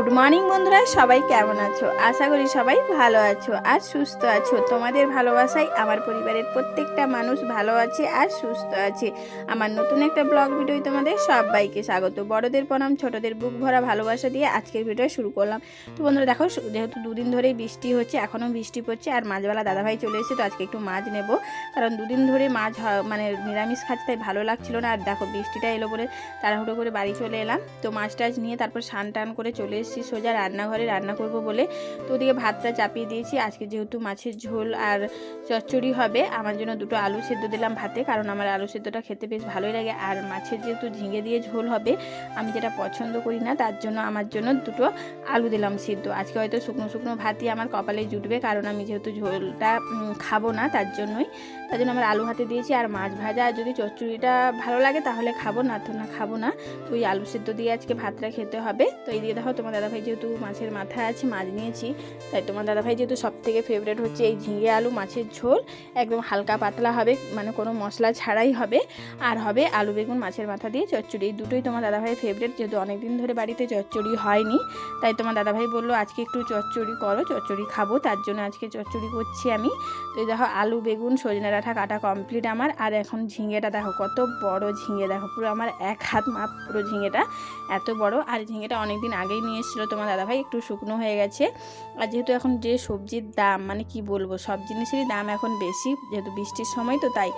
Good morning বন্ধুরা, সবাই কেমন আছো? আশা করি সবাই ভালো আছো আর সুস্থ আছো। তোমাদের ভালোবাসায় আমার পরিবারের প্রত্যেকটা মানুষ ভালো আছে আর সুস্থ আছে। আমার নতুন একটা ব্লগ ভিডিও তোমাদের সবাইকে স্বাগত। বড়দের প্রণাম, ছোটদের বুক ভরা ভালোবাসা দিয়ে আজকের ভিডিও শুরু করলাম। তো বন্ধুরা, দেখো যেহেতু দুদিন ধরেই বৃষ্টি হচ্ছে, এখনও বৃষ্টি পড়ছে আর মাছবেলা দাদাভাই চলে এসেছে, তো আজকে একটু মাছ নেব। কারণ দুদিন ধরে মাছ মানে নিরামিষ খাচ্ছে, তাই ভালো লাগছিল না। আর দেখো, বৃষ্টিটা এলো বলে তাড়াহুড়ো করে বাড়ি চলে এলাম। তো মাছ টাছ নিয়ে তারপর স্নান টান করে চলে এসেছি। সোজা রান্নাঘরে রান্না করব বলে। তো ওদিকে ভাতটা চাপিয়ে দিয়েছি। আজকে যেহেতু মাছের ঝোল আর চচ্চড়ি হবে, আমার জন্য দুটো আলু সেদ্ধ দিলাম ভাতে, কারণ আমার আলু সেদ্ধটা খেতে বেশ ভালোই লাগে। আর মাছের যেহেতু ঝিঙে দিয়ে ঝোল হবে, আমি যেটা পছন্দ করি না, তার জন্য আমার জন্য দুটো আলু দিলাম সিদ্ধ। আজকে হয়তো শুকনো শুকনো ভাতই আমার কপালে জুটবে, কারণ আমি যেহেতু ঝোলটা খাব না, তার জন্যই। তার জন্য আমার আলু হাতে দিয়েছি আর মাছ ভাজা। আর যদি চচ্চড়িটা ভালো লাগে তাহলে খাব না, তো না খাব না। তো ওই আলু সেদ্ধ দিয়ে আজকে ভাতটা খেতে হবে। তো এই দিয়ে দেখো তোমার দাদাভাই যেহেতু মাছের মাথা আছে, মাছ নিয়েছি। তাই তোমার দাদাভাই যেহেতু সব থেকে ফেভারেট হচ্ছে এই ঝিঙে আলু মাছের ঝোল, একদম হালকা পাতলা হবে মানে কোনো মশলা ছাড়াই হবে। আর হবে আলু বেগুন মাছের মাথা দিয়ে চচ্চড়ি। এই দুটোই তোমার দাদাভাই ফেভারেট যেহেতু অনেকদিন ধরে বাড়িতে চচ্চড়ি হয়নি। তাই তোমার দাদাভাই বলল, আজকে একটু চচ্চড়ি করো, চচ্চড়ি খাব। তার জন্য আজকে চচ্চড়ি করছি আমি। তো এই দেখো আলু, বেগুন, সজনে ডাঁটা কাটা কমপ্লিট আমার। আর এখন ঝিঙেটা দেখো, কত বড় ঝিঙে। দেখো, পুরো আমার এক হাত মাপ পুরো ঝিঙেটা, এত বড়। আর ঝিঙেটা অনেক দিন আগেই নিয়ে এসেছিল তোমার দাদাভাই, একটু শুকনো হয়ে গেছে। আর যেহেতু এখন যে সবজির দাম মানে কি বলব, সব জিনিসেরই দাম এখন বেশি, যেহেতু বৃষ্টির সময় তো তাই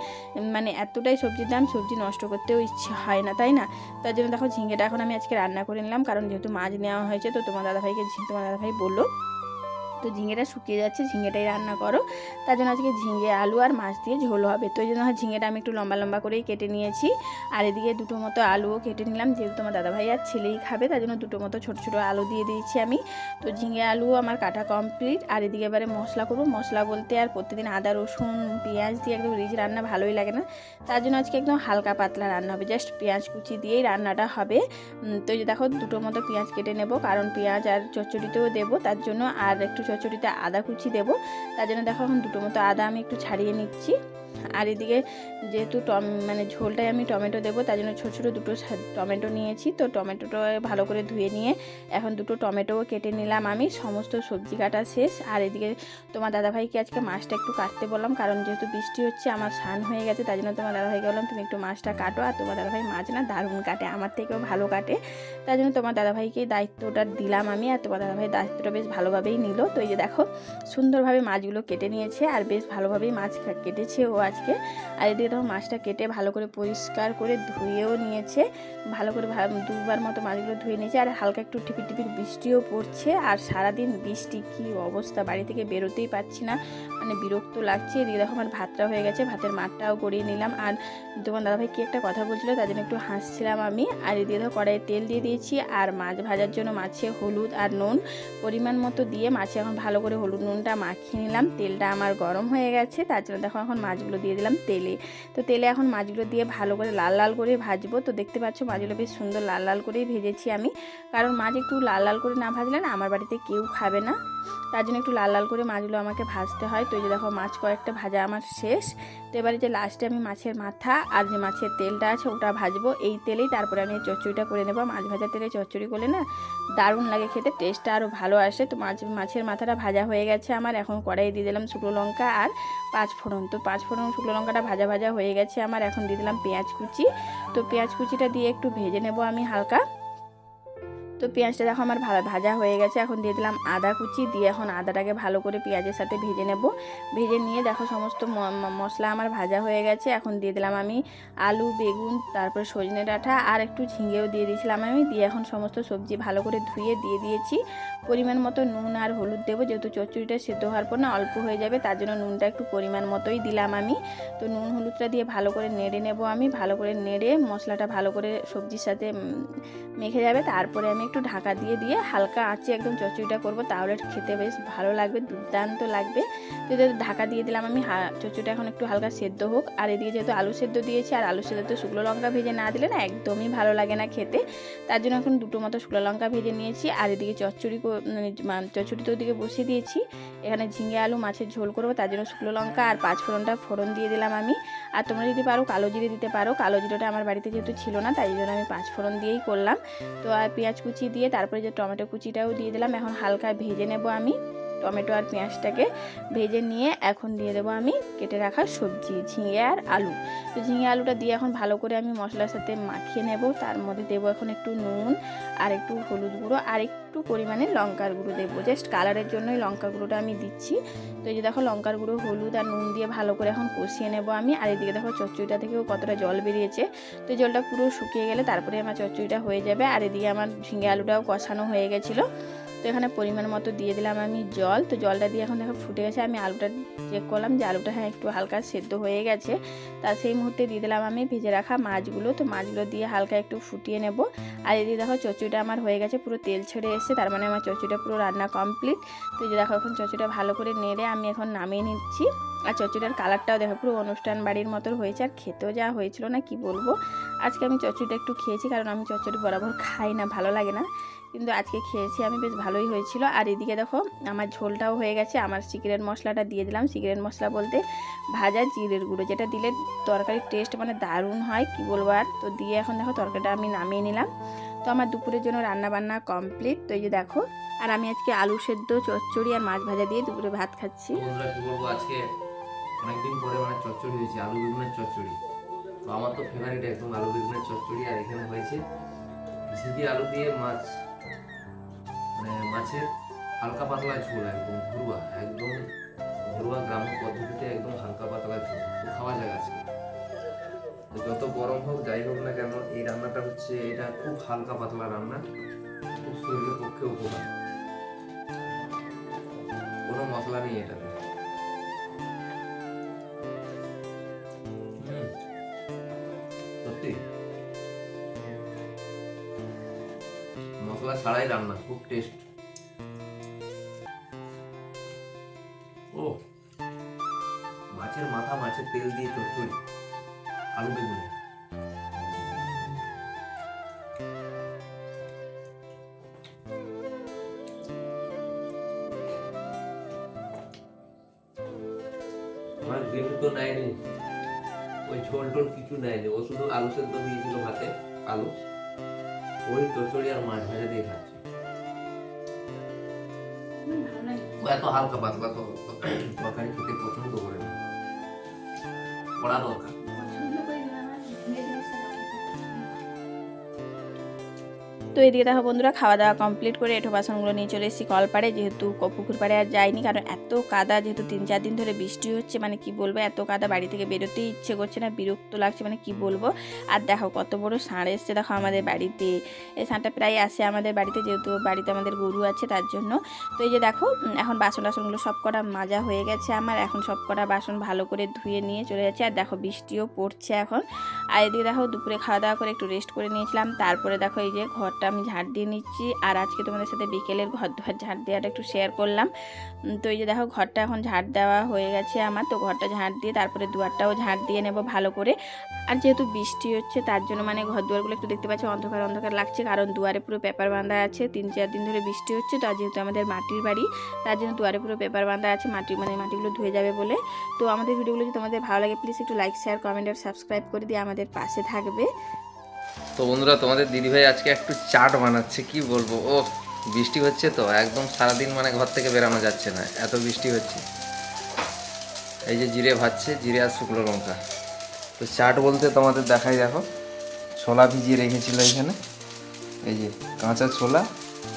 মানে এতটাই সবজির দাম সবজি নষ্ট করতেও ইচ্ছে হয় না, তাই না? তার জন্য দেখো ঝিঙেটা এখন আমি আজকে রান্না করে নিলাম, কারণ যেহেতু মাছ নেওয়া হয়েছে, তো তোমার দাদাভাইকে, তোমার দাদাভাই বলল তো ঝিঙেটা শুকিয়ে যাচ্ছে, ঝিঙেটাই রান্না করো। তার জন্য আজকে ঝিঙে, আলু আর মাছ দিয়ে ঝোল হবে। তো এই জন্য ঝিঙেটা আমি একটু লম্বা লম্বা করেই কেটে নিয়েছি। আর এদিকে দুটো মতো আলুও কেটে নিলাম, যেহেতু তোমার দাদাভাই আর ছেলেই খাবে, তার জন্য দুটো মতো ছোটো ছোটো আলু দিয়ে দিয়েছি আমি। তো ঝিঙে, আলু আমার কাটা কমপ্লিট আর এদিকে এবারে মশলা করব। মশলা বলতে আর প্রতিদিন আদা, রসুন, পেঁয়াজ দিয়ে একদম রিচ রান্না ভালোই লাগে না। তার জন্য আজকে একদম হালকা পাতলা রান্না হবে। জাস্ট পেঁয়াজ কুচি দিয়েই রান্নাটা হবে। তো দেখো দুটো মতো পেঁয়াজ কেটে নেব। কারণ পেঁয়াজ আর চচ্চড়িতেও দেবো। তার জন্য আর একটু চচ্চড়িতে আদা কুচি দেবো। তার জন্য দেখো এখন দুটো মতো আদা আমি একটু ছাড়িয়ে নিচ্ছি। আর এদিকে যেহেতু টম মানে ঝোলটায় আমি টমেটো দেবো, তার জন্য ছোটো ছোটো দুটো টমেটো নিয়েছি। তো টমেটোটা ভালো করে ধুয়ে নিয়ে এখন দুটো টমেটোও কেটে নিলাম আমি, সমস্ত সবজি কাটা শেষ। আর এদিকে তোমার দাদাভাইকে আজকে মাছটা একটু কাটতে বললাম, কারণ যেহেতু বৃষ্টি হচ্ছে, আমার স্নান হয়ে গেছে, তার জন্য তোমার দাদাভাইকে বললাম, তুমি একটু মাছটা কাটো। আর তোমার দাদাভাই মাছ না দারুণ কাটে, আমার থেকেও ভালো কাটে। তার জন্য তোমার দাদাভাইকে দায়িত্বটা দিলাম আমি, আর তোমার দাদাভাই দায়িত্বটা বেশ ভালোভাবেই নিল। তো এই যে দেখো, সুন্দরভাবে মাছগুলো কেটে নিয়েছে, আর বেশ ভালোভাবেই মাছ কেটেছে ও আজকে। আর এদিকে তখন মাছটা কেটে ভালো করে পরিষ্কার করে ধুয়েও নিয়েছে। ভালো করে দুবার মতো মাছগুলো ধুয়ে নিয়েছে। আর হালকা একটু টিপির টিপির বৃষ্টিও পড়ছে। আর সারাদিন বৃষ্টি, কি অবস্থা? বাড়ি থেকে বেরোতেই পারছি না। মানে বিরক্ত লাগছে। এদিকে দেখো আমার ভাতটা হয়ে গেছে। ভাতের মাঠটাও গড়িয়ে নিলাম। আর তোমার দাদাভাই কি একটা কথা বলছিল? তার জন্য একটু হাসছিলাম আমি। আর এদিকে দেখো কড়াইয়ে তেল দিয়ে দিয়েছি। আর মাছ ভাজার জন্য মাছে হলুদ আর নুন পরিমাণ মতো দিয়ে মাছে এখন ভালো করে হলুদ নুনটা মাখিয়ে নিলাম। তেলটা আমার গরম হয়ে গেছে। তার জন্য দেখো এখন মাছগুলো দিয়ে দিলাম তেলে। তো তেলে এখন মাছগুলো দিয়ে ভালো করে লাল লাল করে ভাজবো। তো দেখতে পাচ্ছ মাছগুলো বেশ সুন্দর লাল লাল করেই ভেজেছি আমি। কারণ মাছ একটু লাল লাল করে না ভাজলে না আমার বাড়িতে কেউ খাবে না। তার জন্য একটু লাল লাল করে মাছগুলো আমাকে ভাজতে হয়। তো এই যে দেখো মাছ কয়েকটা ভাজা আমার শেষ। তো এবারে যে লাস্টে আমি মাছের মাথা আর যে মাছের তেলটা আছে ওটা ভাজবো। এই তেলেই তারপরে আমি চচ্চড়িটা করে নেব। মাছ ভাজা তেলে চচ্চড়ি করলে না দারুণ লাগে খেতে টেস্টটা আরও ভালো আসে। তো মাছ, মাছের মাথাটা ভাজা হয়ে গেছে আমার। এখন কড়াই দিয়ে দিলাম শুকনো লঙ্কা আর পাঁচ ফোড়ন। তো পাঁচ ফোড়ন শুকনো লঙ্কাটা ভাজা ভাজা হয়ে গেছে আমার। এখন দিয়ে দিলাম পেঁয়াজ কুচি। তো পেঁয়াজ কুচিটা দিয়ে একটু ভেজে নেব আমি হালকা। তো পেঁয়াজটা দেখো আমার ভালো ভাজা হয়ে গেছে। এখন দিয়ে দিলাম আদা কুচি। দিয়ে এখন আদাটাকে ভালো করে পেঁয়াজের সাথে ভেজে নেব। ভেজে নিয়ে দেখো সমস্ত মশলা আমার ভাজা হয়ে গেছে। এখন দিয়ে দিলাম আমি আলু, বেগুন, তারপরে সজনে ডাঁটা আর একটু ঝিঙেও দিয়ে দিয়েছিলাম আমি। দিয়ে এখন সমস্ত সবজি ভালো করে ধুয়ে দিয়ে দিয়েছি। পরিমাণ মতো নুন আর হলুদ দেবো। যেহেতু চচ্চড়িটা সেদ্ধ হওয়ার পর না অল্প হয়ে যাবে, তার জন্য নুনটা একটু পরিমাণ মতোই দিলাম আমি। তো নুন হলুদটা দিয়ে ভালো করে নেড়ে নেব আমি। ভালো করে নেড়ে মশলাটা ভালো করে সবজির সাথে মেখে যাবে। তারপরে আমি একটু ঢাকা দিয়ে দিয়ে হালকা আঁচে একদম চচ্চড়িটা করব। তাহলে খেতে বেশ ভালো লাগবে, দুর্দান্ত লাগবে। তো ঢাকা দিয়ে দিলাম আমি চচ্চড়িটা এখন একটু হালকা সেদ্ধ হোক। আর এদিকে যেহেতু আলু সেদ্ধ দিয়েছি, আর আলু সেদ্ধ তো শুকনো লঙ্কা ভেজে না দিলে না একদমই ভালো লাগে না খেতে। তার জন্য এখন দুটো মতো শুকনো লঙ্কা ভেজে নিয়েছি। আর এদিকে চচ্চড়ি মানে চচ্চড়ি তো ওদিকে বসিয়ে দিয়েছি। এখানে ঝিঙে আলু মাছের ঝোল করব, তার জন্য শুকনো লঙ্কা আর পাঁচ ফোড়নটা ফোড়ন দিয়ে দিলাম আমি। আর তোমরা যদি পারো কালো জিরে দিতে পারো। কালো জিরেটা আমার বাড়িতে যেহেতু ছিল না, তাই জন্য আমি পাঁচ ফোড়ন দিয়েই করলাম। তো আর পেঁয়াজ কুচি দিয়ে তারপরে যে টমেটো কুচিটাও দিয়ে দিলাম। এখন হালকা ভেজে নেব আমি। টমেটো আর পেঁয়াজটাকে ভেজে নিয়ে এখন দিয়ে দেবো আমি কেটে রাখা সবজি, ঝিঙে আর আলু। তো ঝিঙে আলুটা দিয়ে এখন ভালো করে আমি মশলার সাথে মাখিয়ে নেব। তার মধ্যে দেবো এখন একটু নুন আর একটু হলুদ গুঁড়ো আর একটু পরিমাণে লঙ্কার গুঁড়ো দেবো। জাস্ট কালারের জন্যই লঙ্কা গুঁড়োটা আমি দিচ্ছি। তো এই যে দেখো লঙ্কার গুঁড়ো, হলুদ আর নুন দিয়ে ভালো করে এখন কষিয়ে নেব আমি। আর এদিকে দেখো চচ্চড়িটা থেকেও কতটা জল বেরিয়েছে। তো জলটা পুরো শুকিয়ে গেলে তারপরে আমার চচ্চড়িটা হয়ে যাবে। আর এদিকে আমার ঝিঙে আলুটাও কষানো হয়ে গেছিল। তো এখানে পরিমাণ মতো দিয়ে দিলাম আমি জল। তো জলটা দিয়ে এখন দেখো ফুটে গেছে। আমি আলুটা চেক করলাম যে আলুটা হ্যাঁ একটু হালকা সেদ্ধ হয়ে গেছে। তা সেই মুহূর্তে দিয়ে দিলাম আমি ভেজে রাখা মাছগুলো। তো মাছগুলো দিয়ে হালকা একটু ফুটিয়ে নেব। আর এদিকে দেখো চচুটা আমার হয়ে গেছে, পুরো তেল ছেড়ে এসছে। তার মানে আমার চচুটা পুরো রান্না কমপ্লিট তো এই যে দেখো এখন চচুটা ভালো করে নেড়ে আমি এখন নামিয়ে নিচ্ছি। আর চচুটার কালারটাও দেখো, পুরো অনুষ্ঠান বাড়ির মতো হয়েছে। আর খেতেও যা হয়েছিল না কি বলব। আজকে আমি চচুটা একটু খেয়েছি, কারণ আমি চচুরি বরাবর খাই না, ভালো লাগে না। কিন্তু আজকে খেয়েছি আমি, বেশ ভালোই হয়েছিল। আর এদিকে দেখো, আমার ঝোলটাও হয়ে গেছে। আমার সিক্রেট মশলাটা দিয়ে দিলাম। সিক্রেট মশলা বলতে ভাজা জিরের গুঁড়ো, যেটা দিলে তরকারির টেস্ট মানে দারুণ হয়, কি বলব আর? তো দিয়ে এখন দেখো তরকারিটা আমি নামিয়ে নিলাম। তো আমার দুপুরের জন্য রান্না বান্না কমপ্লিট তো এই যে দেখো, আর আমি আজকে আলু সেদ্ধ, চচ্চড়ি আর মাছ ভাজা দিয়ে দুপুরে ভাত খাচ্ছি। অনেকদিন পরে মানে চচ্চড়ি হয়েছে, আলু বেগুনের চচ্চড়ি। তো আমার তো ফেভারিট একদম আলু বেগুনের চচ্চড়ি, আর এখানে হয়েছে ঝিঙে আলু দিয়ে মাছ মাছের হালকা পাতলা ঝোল, একদম ঘরুয়া একদম ঘরুয়া গ্রাম্য পদ্ধতিতে একদম হালকা পাতলা ঝোল। তো খাওয়া যায় আজকে। যত গরম হোক, যাই হোক না কেন, এই রান্নাটা হচ্ছে, এটা খুব হালকা পাতলা রান্না, খুব শরীরের পক্ষে উপকার। কোনো মশলা নেই এটাতে। মশলা ছাড়াই রান্না, খুব টেস্ট। মাছের মাথা মাছের তেল দিয়ে চচ্চড়ি। আলু বেগুনে। আমার তো নেয়নি ওই ঝোল টোল কিছু নেয়নি ও শুধু আলু সেদ্ধ দিয়েছিল ভাতে, আলু। ওই চচ্চড়ি আর মাছ ভাজা দিয়ে খাচ্ছে। এত হালকা পাতলা তো তরকারি খেতে পছন্দ করে না। コラどうか。তো এদিকে দেখো বন্ধুরা খাওয়া দাওয়া কমপ্লিট করে এঠো বাসনগুলো নিয়ে চলে এসেছি কলপাড়ে। যেহেতু পুকুর পাড়ে আর যাইনি, কারণ এত কাদা, যেহেতু তিন চার দিন ধরে বৃষ্টি হচ্ছে মানে কি বলব, এত কাদা বাড়ি থেকে বেরোতেই ইচ্ছে করছে না, বিরক্ত লাগছে মানে কি বলব। আর দেখো কত বড় ষাঁড় এসছে, দেখো আমাদের বাড়িতে। এই ষাঁড়টা প্রায় আসে আমাদের বাড়িতে, যেহেতু বাড়িতে আমাদের গরু আছে, তার জন্য। তো এই যে দেখো এখন বাসন টাসনগুলো সব কটা মাজা হয়ে গেছে আমার, এখন সব কটা বাসন ভালো করে ধুয়ে নিয়ে চলে যাচ্ছে। আর দেখো বৃষ্টিও পড়ছে এখন। আর এদিকে দেখো দুপুরে খাওয়া দাওয়া করে একটু রেস্ট করে নিয়েছিলাম। তারপরে দেখো এই যে ঘরটা আমি ঝাড় দিয়ে নিচ্ছি। আর আজকে তোমাদের সাথে বিকেলের ঘর ধোয়ার ঝাড় দেওয়াটা একটু শেয়ার করলাম। তো এই যে দেখো, ঘরটা এখন ঝাড় দেওয়া হয়ে গেছে আমার। তো ঘরটা ঝাড় দিয়ে তারপরে দুয়ারটাও ঝাড় দিয়ে নেব ভালো করে। আর যেহেতু বৃষ্টি হচ্ছে, তার জন্য মানে ঘর দুয়ারগুলো একটু দেখতে পাচ্ছি, অন্ধকার অন্ধকার লাগছে। কারণ দুয়ারে পুরো পেপার বাঁধা আছে, তিন চার দিন ধরে বৃষ্টি হচ্ছে। তো যেহেতু আমাদের মাটির বাড়ি, তার জন্য দুয়ারে পুরো পেপার বাঁধা আছে মাটি মানে মাটিগুলো ধুয়ে যাবে বলে। তো আমাদের ভিডিওগুলো যদি তোমাদের ভালো লাগে প্লিজ একটু লাইক শেয়ার কমেন্ট আর সাবস্ক্রাইব করে দিয়ে আমাদের পাশে থাকবে। তো বন্ধুরা, তোমাদের দিদিভাই আজকে একটু চাট বানাচ্ছে, কি বলব? ও, বৃষ্টি হচ্ছে তো, একদম সারাদিন মানে ঘর থেকে বেরানো যাচ্ছে না, এত বৃষ্টি হচ্ছে। এই যে জিরে ভাজছে, জিরে আর শুকনো লঙ্কা। তো চাট বলতে তোমাদের দেখাই, দেখো, ছোলা ভিজিয়ে রেখেছিল এখানে। এই যে কাঁচা ছোলা,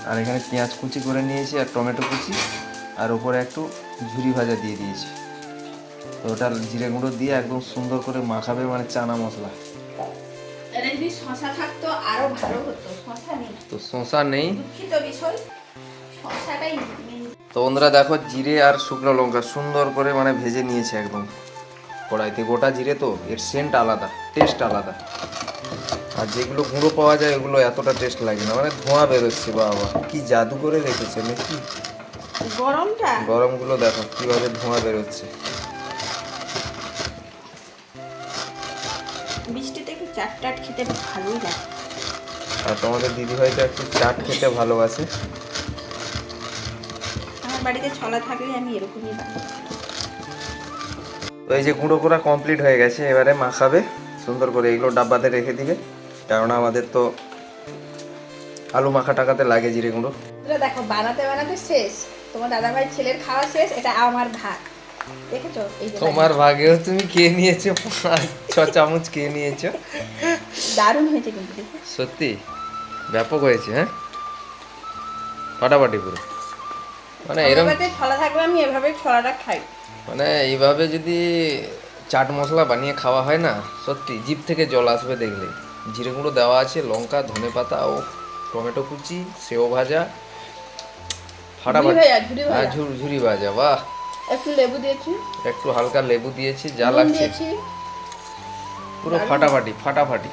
আর এখানে পেঁয়াজ কুচি করে নিয়েছি আর টমেটো কুচি, আর উপরে একটু ঝুরি ভাজা দিয়ে দিয়েছি। তো ওটা জিরে গুঁড়ো দিয়ে একদম সুন্দর করে মাখাবে মানে চানা মশলা। এটা যদি শশা থাকতো আরও ভালো হতো। শশা নেই। তো শশা নেই। দুঃখিত বিষয়। শশাটাই তো বন্ধুরা দেখো জিরে আর শুকনো লঙ্কা সুন্দর করে মানে ভেজে নিয়েছে একদম। কড়াইতে গোটা জিরে তো এর সেন্ট আলাদা টেস্ট আলাদা। আর যেগুলো গুঁড়ো পাওয়া যায় ওগুলো এতটা টেস্ট লাগে না। মানে ধোঁয়া বেরোচ্ছে বাবা। কি জাদু করে রেখেছে নাকি? গরমটা? গরমগুলো দেখো কীভাবে ধোঁয়া বেরোচ্ছে। চাট টাট খেতে ভালোই লাগে। আর তোমাদের দিদিভাই তো একটু চাট খেতে ভালোবাসে। আমার বাড়িতে ছলা থাকলে আমি এরকমই বানাই। তো এই যে গুঁড়ো করা কমপ্লিট হয়ে গেছে এবারে মাখাবে সুন্দর করে এগুলো ডাব্বাতে রেখে দিবে। কারণ আমাদের তো আলু মাখা টাকাতে লাগে জিরে গুঁড়ো। দেখো বানাতে বানাতে শেষ। তোমার দাদাভাই ছেলের খাওয়া শেষ এটা আমার ভাত। দেখেছ? তোমার ভাগেও তুমি কে নিয়েছো পাঁচ ছ চামচ কে নিয়েছো। দারুণ হয়েছে কিন্তু সত্যি ব্যাপক হয়েছে হ্যাঁ? ফাটাফাটি পুরো। মানে এরকম ছলা থাকলে আমি এভাবে ছলাটা খাই। মানে এইভাবে যদি চাট মশলা বানিয়ে খাওয়া হয় না সত্যি জিভ থেকে জল আসবে দেখলে। জিরে গুঁড়ো দেওয়া আছে লঙ্কা ধনে পাতা ও টমেটো কুচি সেও ভাজা। ফাটাফাটি। হ্যাঁ ঝুরি ভাজা বাহ। একটু লেবু দিয়েছি। একটু হালকা লেবু দিয়েছি যা লাগছে। পুরো ফাটাফাটি ফাটাফাটি।